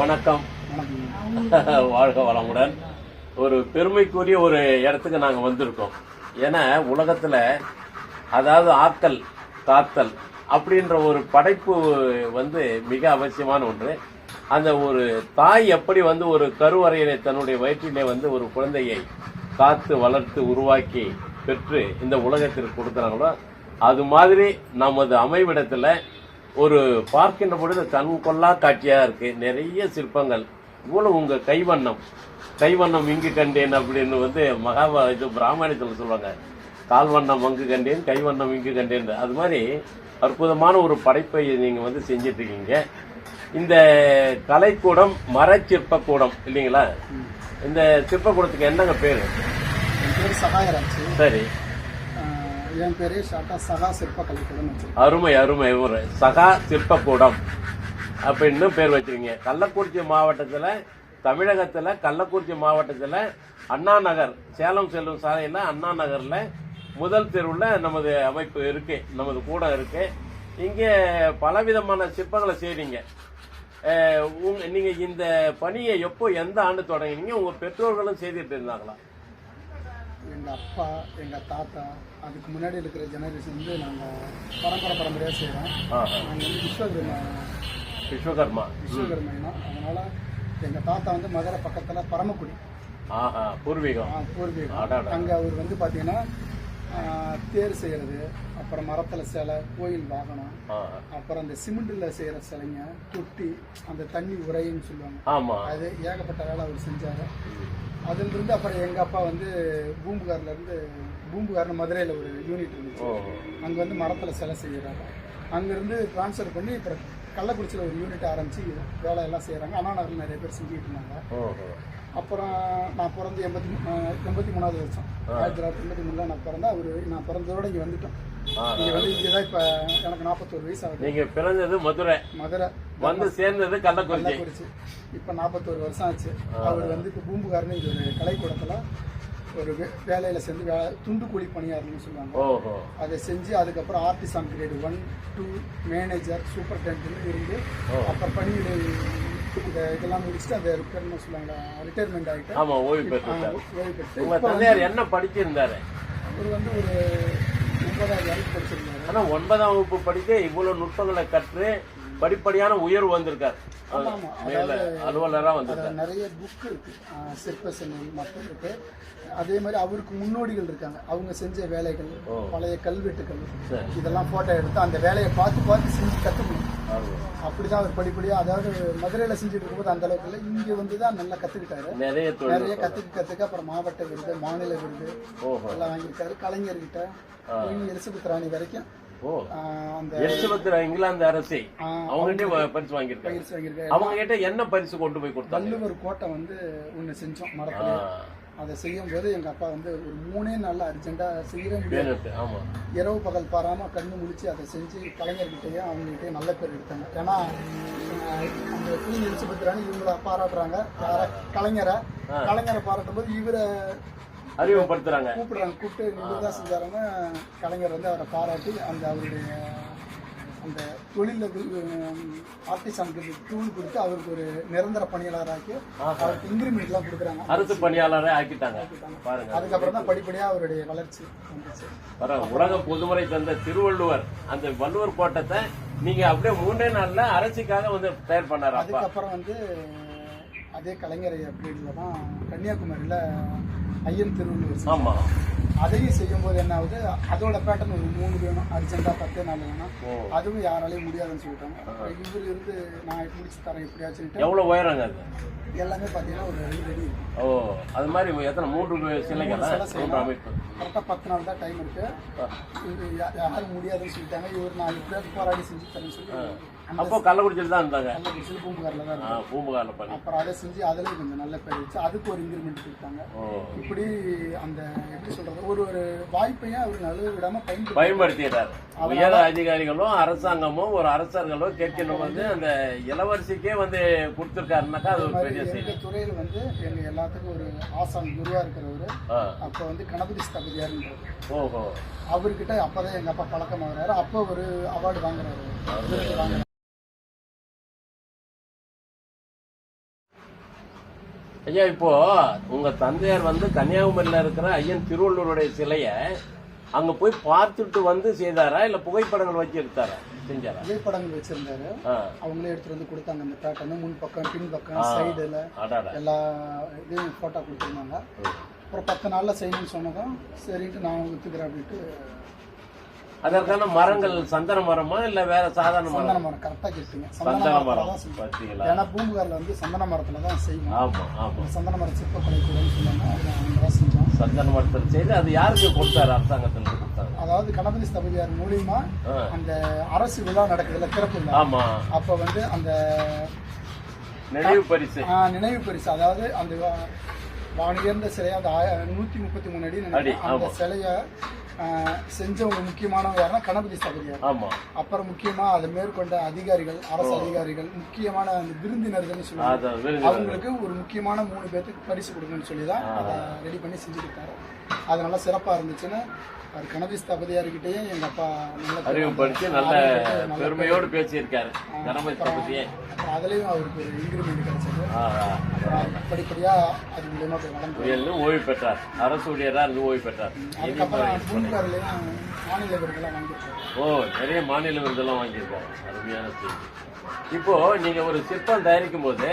வணக்கம். வாழ்க வளமுடன். ஒரு பெருமைக்குரிய ஒரு இடத்துக்கு நாங்கள் வந்திருக்கோம். ஏன்னா உலகத்தில் அதாவது ஆக்கல் காத்தல் அப்படின்ற ஒரு படைப்பு வந்து மிக அவசியமான ஒன்று. அந்த ஒரு தாய் எப்படி வந்து ஒரு கருவறையிலே தன்னுடைய வயிற்றிலே வந்து ஒரு குழந்தையை காத்து வளர்த்து உருவாக்கி பெற்று இந்த உலகத்திற்கு கொடுக்குறாங்களோ அது மாதிரி நமது அமைவிடத்தில் ஒரு பார்க்கின்ற பொழுது கண் கொள்ளா காட்சியா இருக்கு. நிறைய சிற்பங்கள். இவ்வளவு உங்க கைவண்ணம். கைவண்ணம் இங்கு கண்டேன் அப்படின்னு வந்து மகாபா இது பிராமணியத்தில் சொல்லுவாங்க. கால்வண்ணம் அங்கு கண்டேன் கைவண்ணம் இங்கு கண்டேன். அது மாதிரி அற்புதமான ஒரு படைப்பை நீங்க வந்து செஞ்சிட்டு இருக்கீங்க இந்த கலைக்கூடம் மரச்சிற்பக்கூடம் இல்லைங்களா? இந்த சிற்பக்கூடத்துக்கு என்னங்க பேரு? சரி. என் பேரு ஷாட்டா சகா சிற்பக்கலைக்கூடம் அருமை அருமை ஒரு சகா சிற்பக்கூடம் அப்படின்னு பேர் வச்சிருக்கீங்க. கள்ளக்குறிச்சி மாவட்டத்தில் தமிழகத்தில் கள்ளக்குறிச்சி மாவட்டத்தில் அண்ணா நகர் சேலம் செல்லும் சாலையில் அண்ணா நகரில் முதல் தெருவில் நமது அமைப்பு இருக்கு நமது கூடம் இருக்கு. இங்கே பலவிதமான சிற்பங்களை செய்றீங்க. உங்க நீங்க இந்த பணியை எப்போ எந்த ஆண்டு தொடங்கினீங்க? உங்க பெற்றோர்களும் செய்துட்டு இருந்தாங்களா? எங்கள் அப்பா எங்கள் தாத்தா அதுக்கு முன்னாடி இருக்கிற ஜெனரேஷன் வந்து நாங்கள் பரம்பரை பரம்பரையாக செய்கிறோம். நாங்கள் வந்து விஸ்வகர்மா. விஸ்வகர்மா. விஸ்வகர்மைனா அதனால் எங்கள் தாத்தா வந்து மதுரை பக்கத்தில் பரமக்குடி. பூர்வீகம். பூர்வீகம். அங்கே அவர் வந்து பார்த்தீங்கன்னா தேர் செய்கிறது அப்புறம் மரத்தில் சிலை கோயில் வாகனம். அப்புறம் அந்த சிமெண்டில் செய்கிற சிலைங்க தொட்டி அந்த தண்ணி உரைன்னு சொல்லுவாங்க. அது ஏகப்பட்ட வேலை அவர் செஞ்சார். அதிலிருந்து அப்புறம் எங்கள் அப்பா வந்து பூம்புகார்லேருந்து பூம்புகார்னு மதுரையில் ஒரு யூனிட் இருந்துச்சு. அங்கே வந்து மரத்தில் சிலை செய்கிறாங்க அங்கேருந்து ட்ரான்ஸ்ஃபர் பண்ணி இப்போ கள்ளக்குறிச்சியில் ஒரு யூனிட் ஆரம்பித்து வேலையெல்லாம் செய்கிறாங்க அண்ணா நகரில் நிறைய பேர் செஞ்சுட்டு இருந்தாங்க. அப்புறம் நான் பிறந்து எண்பத்தி எண்பத்தி மூணாவது வருஷம். ஆயிரத்தி தொள்ளாயிரத்தி எண்பத்தி மூணில் நான் பிறந்தேன். அவர் நான் பிறந்ததோட இங்கே வந்துட்டோம். இங்கே வந்து இங்கே தான் இப்போ எனக்கு நாற்பத்தோரு வயசு ஆகுது. நீங்க பிறந்தது மதுரை. மதுரை. வந்து சேர்ந்தது கள்ளக்குறிச்சி. கள்ளக்குறிச்சி. இப்போ நாற்பத்தோரு வருஷம் ஆச்சு. அவர் வந்து இப்போ பூம்புகார்னு இது ஒரு கலைக்கூடத்தில் ஒரு வேலையில சேர்ந்து வே துண்டு கூலி பணியாளர்னு சொல்லுவாங்க. அதை செஞ்சு அதுக்கப்புறம் artisan grade one two manager super டென்ட்னு இருந்து அப்புறம் பணியிடை இந்த இதெல்லாம் முடிச்சுட்டு அந்த ரிட்டைர்மெண்ட் சொல்லுவாங்க ரிட்டையர்மெண்ட் ஆகிட்டு ஆமா ஓய்வு பெற்று ஓய்வு பெற்று உங்க தந்தையார் என்ன படிச்சிருந்தாரு? அவர் வந்து ஒரு ஒன்பதாவது வரைக்கும் படிச்சிருந்தாரு. ஆனா ஒன்பதாம் வகுப்பு படிக்க இவ்வளவு நுட்பங்களை கற்று படிப்படியான உயர்வு வந்திருக்காரு. ஆமா, ஆமா. மேல அலுவலரா வந்திருக்காரு. நிறைய புக் இருக்கு. சிற்ப மட்டும் இருக்கு. அதே மாதிரி அவருக்கு முன்னோடிகள் இருக்காங்க. அவங்க செஞ்ச வேலைகள் பழைய கல்வெட்டுகள். இதெல்லாம் போட்டோ எடுத்து அந்த வேலையை பார்த்து பார்த்து செஞ்சு கற்றுக்கணும். அப்படிதான் அவர் படிப்படியா அதாவது மதுரையில செஞ்சுட்டு இருக்கும்போது அந்த அளவுக்கு இல்லை. இங்க வந்து தான் நல்லா கத்துக்கிட்டாரு. நிறைய நிறைய கத்துக்க கத்துக்க அப்புறம் மாவட்ட விருது மாநில விருது ஓஹோ. எல்லாம் வாங்கியிருக்காரு. கலைஞர்கிட்ட எலிசபெத் ராணி வரைக்கும் இங்கிலாந்து அரசி. அவங்ககிட்ட பரிசு வாங்கியிருக்காங்க அவங்க கிட்ட என்ன பரிசு கொண்டு போய் கொடுத்தாங்க? வள்ளுவர் கோட்டை வந்து ஒன்று செஞ்சோம் மரத்துல அதை செய்யும் போது எங்க அப்பா வந்து ஒரு மூணே நாள்ல அர்ஜென்ட்டா செய்யற முடியாது பேனட்டு, ஆமா. இரவு பகல் பாராம கண்ணு முழிச்சு அதை செஞ்சு கலைஞர்கிட்டயும் அவங்ககிட்டயும் நல்ல பேர் எடுத்தாங்க. ஏன்னா அந்த குயின் எலிசபெத் ராணி இவங்கள பாராட்டுறாங்க. கலைஞரை. கலைஞரை பாராட்டும் போது இவரை அறிமுகப்படுத்துறாங்க. கூப்பிடுறாங்க. கூப்பிட்டு இவர் தான் செஞ்சாருன்னு கலைஞர் வந்து அவரை பாராட்டி அந்த அவருடைய அந்த தொழிலில் ஆர்டிஸ்டானுக்கு டூல் கொடுத்து அவருக்கு ஒரு நிரந்தர பணியாளராக்கி அவருக்கு இன்க்ரிமெண்ட்லாம் கொடுக்குறாங்க. அரசு பணியாளரை ஆக்கிட்டாங்க. பாருங்க. அதுக்கப்புறம் தான் படிப்படியாக அவருடைய வளர்ச்சி பாருங்க உலக பொதுமுறை தந்த திருவள்ளுவர் அந்த வள்ளுவர் கோட்டத்தை நீங்க அப்படியே மூன்றே நாள்ல அரசிக்காக வந்து தயார் பண்ணாரு அதுக்கப்புறம் வந்து அதே கலைஞர் பீரியடில் தான் கன்னியாகுமரியில் ஐயன் திருவள்ளுவர். ஆமா. அதையும் செய்யும்போது என்ன ஆகுது அதோட பேட்டர்ன் ஒரு மூணு வேணும். அர்ஜென்ட்டாக பத்தே நாள் வேணும். அதுவும் யாராலையும் முடியாதுன்னு சொல்லிட்டாங்க. இவர் இருந்து நான் முடிச்சு தரேன் எப்படியாச்சும் எவ்வளவு உயரங்க அது? எல்லாமே பார்த்தீங்கன்னா ஒரு ரெண்டு ரெடி ஓ அது மாதிரி எத்தனை? மூன்று சிலைகளா? அமைப்பு. கரெக்டாக பத்து நாள் தான் டைம் இருக்கு. யாரும் முடியாதுன்னு சொல்லிட்டாங்க. இவர் நான் எப்படியாவது போராடி செஞ்சு தரேன்னு சொல்லி அப்போ கள்ளக்குறிச்சியில் தான் இருந்தாங்க. பிடிச்சி பூம்புகாரில் தான் இருக்கு பூம்புகாரில் பண்ணி. அப்புறம் அதை செஞ்சு அதுலேயும் கொஞ்சம் நல்ல பேர் வச்சு அதுக்கு ஒரு இன்க்ரிமெண்ட் கொடுத்தாங்க. இப்படி அந்த எப்படி சொல்றது? ஒரு ஒரு வாய்ப்பையும் அவர் நழுவ விடாம பயன்படுத்தி பயன்படுத்திடுறாரு உயர் அதிகாரிகளும் அரசாங்கமும் ஒரு அரசர்களோ கேட்கணும் வந்து அந்த இளவரசிக்கே வந்து கொடுத்துருக்காருனாக்கா அது ஒரு பெரிய செய்தி துறையில வந்து எங்க எல்லாத்துக்கும் ஒரு ஆசான் குருவா இருக்கிறவரு. அப்ப வந்து கணபதி ஸ்தபதியாருன்றாரு ஓஹோ. அவர்கிட்ட அப்பதான் எங்க அப்பா பழக்கமாகறாரு. அப்போ ஒரு அவார்டு வாங்குறாரு ஐயா இப்போ உங்க தந்தையார் வந்து கன்னியாகுமரியில இருக்கிற ஐயன் திருவள்ளுவருடைய சிலைய அங்க போய் பார்த்துட்டு வந்து செய்தாரா? இல்ல புகைப்படங்கள் வச்சு எடுத்தாரா? செஞ்சாரா? புகைப்படங்கள் வச்சிருந்தாரு. அவங்களே எடுத்துட்டு வந்து கொடுத்தாங்க. அந்த பேட்டர்னு முன் பக்கம் பின் பக்கம் சைடுல எல்லா இதையும் ஃபோட்டோ கொடுத்துருந்தாங்க. அப்புறம் பத்து நாளில் செய்யணும்னு சொன்னதும் சரின்ட்டு நான் ஒத்துக்கிறேன் அப்படின்ட்டு அதற்கான மரங்கள் சந்தன மரமா இல்ல வேற சாதாரண மரம்? சந்தன மரம் கரெக்டாக கேட்டீங்க. சந்தன மரம் பாத்தீங்களா? ஏன்னா பூம்புகாரில் வந்து சந்தன மரத்தில் தான் செய்வோம். ஆமா ஆமா. சந்தன மரம் சிற்பக்கலை கூடன்னு சொன்னாங்க செஞ்சோம். சந்தன மரத்தில் செய்து அது யாருக்கு கொடுத்தாரு? அரசாங்கத்துல கொடுத்தாங்க அதாவது கணபதி ஸ்தபதியார் மூலியமா. அந்த அரசு விழா நடக்குதுல்ல திறப்பு ஆமா. அப்போ வந்து அந்த நினைவு பரிசு. நினைவு பரிசு. அதாவது அந்த வா- வானியர்ந்த சிலையை அந்த நூத்தி முப்பத்தி மூணு அடி அந்த. சிலையை செஞ்சவங்க முக்கியமானவங்க யாருன்னா கணபதி ஸ்தபதியார் ஆமா. அப்புறம் முக்கியமா அதை மேற்கொண்ட அதிகாரிகள் அரசு அதிகாரிகள் முக்கியமான அந்த விருந்தினர்கள்னு சொல்லுவாங்க. அவங்களுக்கு ஒரு முக்கியமான மூணு பேர்த்துக்கு பரிசு கொடுக்கணும்னு சொல்லி தான் அதை ரெடி பண்ணி செஞ்சு கொடுத்தாரு அது நல்லா சிறப்பா இருந்துச்சுன்னு அவர் கணபதி ஸ்தபதியார்கிட்டயே எங்க அப்பா நல்ல பேர் அறிவுப்படுத்தி நல்ல பெருமையோடு பேசியிருக்காரு. கணபதி அதுலயும் அவருக்கு ஒரு இன்க்ரிமெண்ட் கிடைச்சது. அப்புறம் படிப்படியா அது மூலியமா போய் வளர்ந்து புயல்னு ஓய்வு பெற்றார். அரசு ஊழியரா இருந்து ஓய்வு பெற்றார். அதுக்கப்புறம் மாநில விருதுலாம் வாங்கியிருக்காரு. ஓ நிறைய மாநில விருதெல்லாம் வாங்கியிருக்காரு. அருமையான செய்தி. இப்போ நீங்க ஒரு சிற்பம் தயாரிக்கும் போது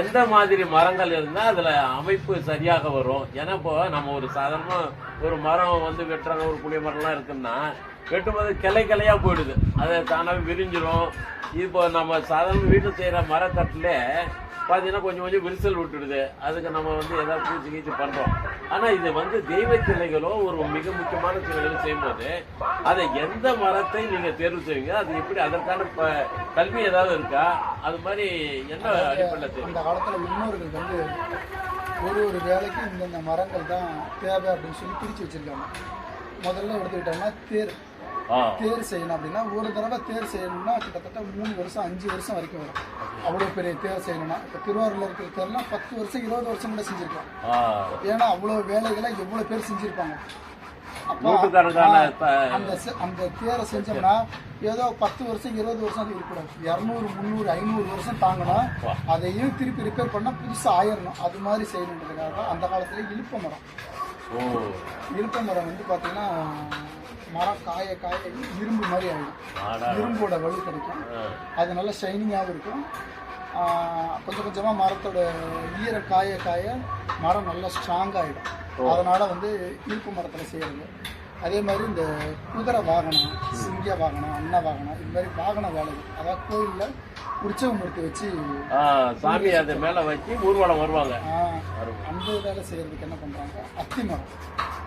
எந்த மாதிரி மரங்கள் இருந்தா அதுல அமைப்பு சரியாக வரும்? ஏன்னா இப்போ நம்ம ஒரு சாதாரணமா ஒரு மரம் வந்து வெட்டுறாங்க ஒரு புளிய மரம்லாம் இருக்குன்னா வெட்டும்போது கிளை கிளையா போயிடுது. அது தானாவே விரிஞ்சிரும். இப்போ நம்ம சாதாரண வீட்டில் செய்யற மரக்கட்டில பார்த்தீங்கன்னா கொஞ்சம் கொஞ்சம் விரிசல் விட்டுடுது. அதுக்கு நம்ம வந்து ஏதாவது பூச்சி கீச்சி பண்றோம். ஆனா இது வந்து தெய்வ சிலைகளோ ஒரு மிக முக்கியமான சிலைகளோ செய்யும்போது அதை எந்த மரத்தை நீங்க தேர்வு செய்வீங்க? அது எப்படி அதற்கான கல்வி ஏதாவது இருக்கா? அது மாதிரி என்ன அடிப்படையில் அந்த காலத்துல முன்னோர்கள் வந்து ஒரு ஒரு வேலைக்கு இந்தந்த மரங்கள் தான் தேவை அப்படின்னு சொல்லி பிரிச்சு வச்சிருக்காங்க. முதல்ல எடுத்துக்கிட்டோம்னா தேர். தேர் செய்யணும் அப்படின்னா ஒரு தடவை தேர் செய்யணும்னா கிட்டத்தட்ட மூணு வருஷம் அஞ்சு வருஷம் வரைக்கும் வரும். அவ்வளோ பெரிய தேர் செய்யணும்னா. இப்போ திருவாரூரில் இருக்கிற தேர்லாம் பத்து வருஷம் இருபது வருஷம் கூட செஞ்சிருக்கலாம். ஏன்னா அவ்வளோ வேலைகளை எவ்வளோ பேர் செஞ்சிருப்பாங்க. அந்த அந்த தேரை செஞ்சோம்னா ஏதோ பத்து வருஷம் இருபது வருஷம் அது இருக்கக்கூடாது. இரநூறு முந்நூறு ஐநூறு வருஷம் தாங்கணும் அதையும் திருப்பி ரிப்பேர் பண்ணால் புதுசாக ஆயிரணும். அது மாதிரி செய்யணுன்றதுக்காக அந்த காலத்துல இழுப்ப மரம். ஓ. இழுப்ப மரம் வந்து பார்த்தீங்கன்னா மரம் காய காய இரும்பு மாதிரி ஆயிடும். ஆடா. இரும்போட வலு கிடைக்கும். அது நல்லா ஷைனிங்காகவும் இருக்கும். கொஞ்சம் கொஞ்சமாக மரத்தோட ஈர காய காய மரம் நல்லா ஸ்ட்ராங் ஆகிடும் அதனால வந்து இழுப்பு மரத்தில் செய்கிறது அதே மாதிரி இந்த குதிரை வாகனம் சிங்க வாகனம் அன்ன வாகனம் இது மாதிரி வாகன வேலைகள். அதாவது கோயிலில் உற்சவமூர்த்தி வச்சு ஆ சாமி அது மேல வச்சு ஊர்வலம் வருவாங்க. அந்த வேலை செய்யறதுக்கு என்ன பண்ணுறாங்க அத்தி மரம்.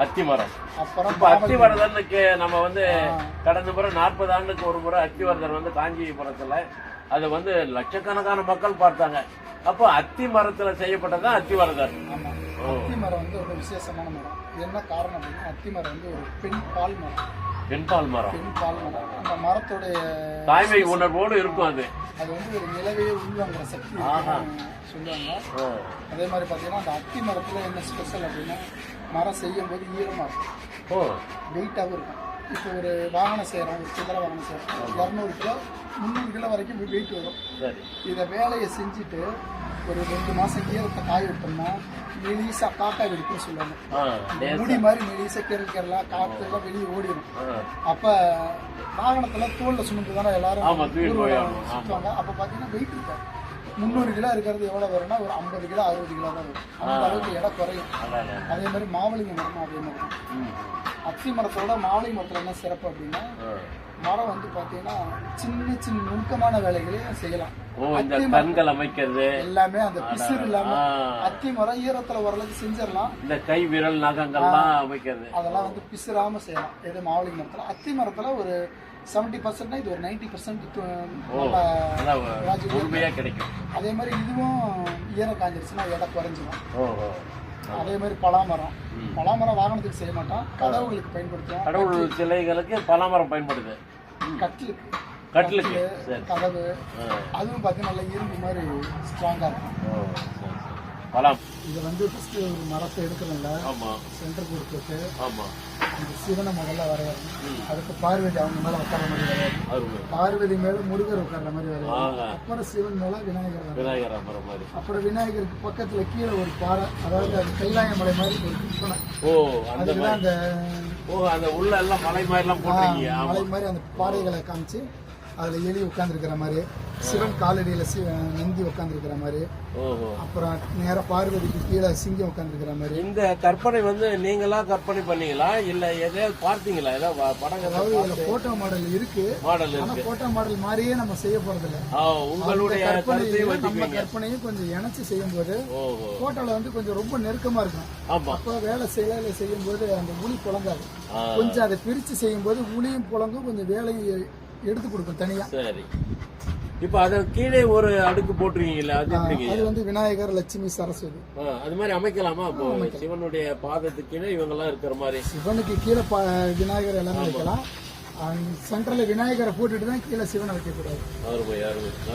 அத்தி மரம். அப்புறம் இப்ப அத்திவரதனுக்கு நம்ம வந்து கடந்த முறை நாற்பது ஆண்டுக்கு ஒரு முறை அத்திவரதன் வந்து காஞ்சிபுரத்துல அதை வந்து லட்சக்கணக்கான மக்கள் பார்த்தாங்க. அப்போ அத்தி மரத்துல செய்யப்பட்டதான் அத்திவரதன் ஆமாம் அத்தி மரம் வந்து ஒரு விசேஷமான மரம். என்ன காரணம் அப்படின்னா அத்தி மரம் வந்து ஒரு பெண் பால் மரம். பெண்பால் மரம். பெண் பால் மரம். அந்த மரத்தோடைய தாய்மை உணர்வோடு இருக்கும் அது. அது வந்து ஒரு நிலவையே உள்வாங்குற சக்தி சொல்லுவாங்க. அதே மாதிரி பார்த்தீங்கன்னா அந்த அத்தி மரத்தில் என்ன ஸ்பெஷல் அப்படின்னா மரம் செய்யும் போது ஈரமாக இருக்கும் வெயிட்டாகவும் இருக்கும். இப்போ ஒரு வாகனம் செய்கிறோம் ஒரு சில்லறை வாகனம் செய்கிறோம் இரநூறு கிலோ முந்நூறு கிலோ வரைக்கும் வெயிட் வரும். இதை வேலையை செஞ்சுட்டு ஒரு ரெண்டு மாதம் ஈரத்தை காய விட்டோம்னா மெலிசா காக்கா வெடிப்புன்னு சொல்லுவாங்க. முடி மாதிரி மெலிசா கேரள் கேரளா காற்று எல்லாம் வெளியே ஓடிடும். அப்ப வாகனத்துல தோல்ல சுமந்து தானே எல்லாரும். சுத்துவாங்க. அப்ப பாத்தீங்கன்னா வெயிட் இருக்காது. முந்நூறு கிலோ இருக்கிறது எவ்வளவு வரும்னா ஒரு ஐம்பது கிலோ அறுபது கிலோ தான் வரும். அந்த அளவுக்கு எடை குறையும். அதே மாதிரி மாவளிங்க மரம் அதே மாதிரி அத்தி மரத்தோட மாவளி மரத்துல என்ன சிறப்பு அப்படின்னா. மரம் வந்து பாத்தீங்கன்னா சின்ன சின்ன நுணுக்கமான வேலைகளையும் செய்யலாம். கண்கள் அமைக்கிறது. எல்லாமே அந்த பிசுறு இல்லாம. அத்தி மரம் ஈரத்துல ஓரளவுக்கு செஞ்சிடலாம். இந்த கை விரல் நகங்கள்லாம் அமைக்கிறது. அதெல்லாம் வந்து பிசுறாம செய்யலாம். எது மாவளி மரத்துல. அத்தி மரத்துல ஒரு செவன்டி பர்சன்ட்னா இது ஒரு நைன்டி பர்சன்ட் கிடைக்கும். அதே மாதிரி இதுவும் ஈரம் காஞ்சிருச்சுன்னா எடை குறைஞ்சிடும். அதே மாதிரி பலாமரம். பலாமரம் வாகனத்துக்கு செய்ய மாட்டோம். கதவுகளுக்கு பயன்படுத்துவோம். கடவுள் சிலைகளுக்கு பலாமரம் பயன்படுது. கட்டிலுக்கு. கட்டிலுக்கு. கதவு. அதுவும் பார்த்தீங்கன்னா நல்லா இரும்பு மாதிரி ஸ்ட்ராங்காக இருக்கும். பலம் இதை வந்து ஃபர்ஸ்ட் ஒரு மரத்தை எடுக்கிறோம்ல ஆமா. சென்டர் கொடுத்துட்டு ஆமா. அந்த சிவனை முதல்ல வரையணும். அடுத்து பார்வதி அவங்க மேல உட்கார மாதிரி வரையணும். பார்வதி மேல முருகர் உட்கார்ற மாதிரி வரையணும். அப்புறம் சிவன் மேல விநாயகர். விநாயகர் மாதிரி. அப்புறம் விநாயகருக்கு பக்கத்துல கீழே ஒரு பாறை அதாவது அது கைலாய மலை மாதிரி ஒரு குப்பனை ஓ அதுக்குதான் அந்த ஓ அந்த உள்ள எல்லாம் மலை மாதிரி எல்லாம் மலை மாதிரி அந்த பாறைகளை காமிச்சு அதுல எலி உட்கார்ந்துருக்கிற மாதிரி சிவன் காலடியில சி நந்தி உட்கார்ந்துருக்கிற மாதிரி ஓஹோ. அப்புறம் நேரா பார்வதிக்கு கீழே சிங்கம் உட்கார்ந்துருக்கிற மாதிரி. இந்த கற்பனை வந்து நீங்களா கற்பனை பண்ணீங்களா? இல்ல எதையாவது பார்த்தீங்களா? ஏதாவது படங்கள் அதாவது இதுல போட்டோ மாடல் இருக்கு. மாடல் இருக்கு. போட்டோ மாடல் மாதிரியே நம்ம செய்ய போறது இல்ல ஆ, உங்களுடைய கருத்தையும் நம்ம வச்சுக்குவீங்க. கற்பனையும் கொஞ்சம் இணைச்சு செய்யும்போது ஓஹோ. போட்டோல வந்து கொஞ்சம் ரொம்ப நெருக்கமா இருக்கும். ஆமா. அப்போ வேலை செய்யல செய்யும்போது அந்த உளி புழங்காது ஆ, கொஞ்சம் அதை பிரிச்சு செய்யும்போது உளியும் புழங்கும் கொஞ்சம் வேலையை எடுத்து கொடுக்கும் தனியா. சரி. இப்ப அத கீழே ஒரு அடுக்கு போட்டிருக்கீங்கல்ல அது எப்படிங்க அது வந்து விநாயகர் லட்சுமி சரஸ்வதி. ஆ, அது மாதிரி அமைக்கலாமா? இப்போ சிவனுடைய பாதத்துக்கு கீழே இவங்க எல்லாம் இருக்கிற மாதிரி. சிவனுக்கு கீழே பா- விநாயகர் எல்லாமே வைக்கலாம். சென்டர்ல விநாயகரை போட்டுட்டு தான் கீழே சிவனை வைக்கக்கூடாது. அருமை அருமை. நல்ல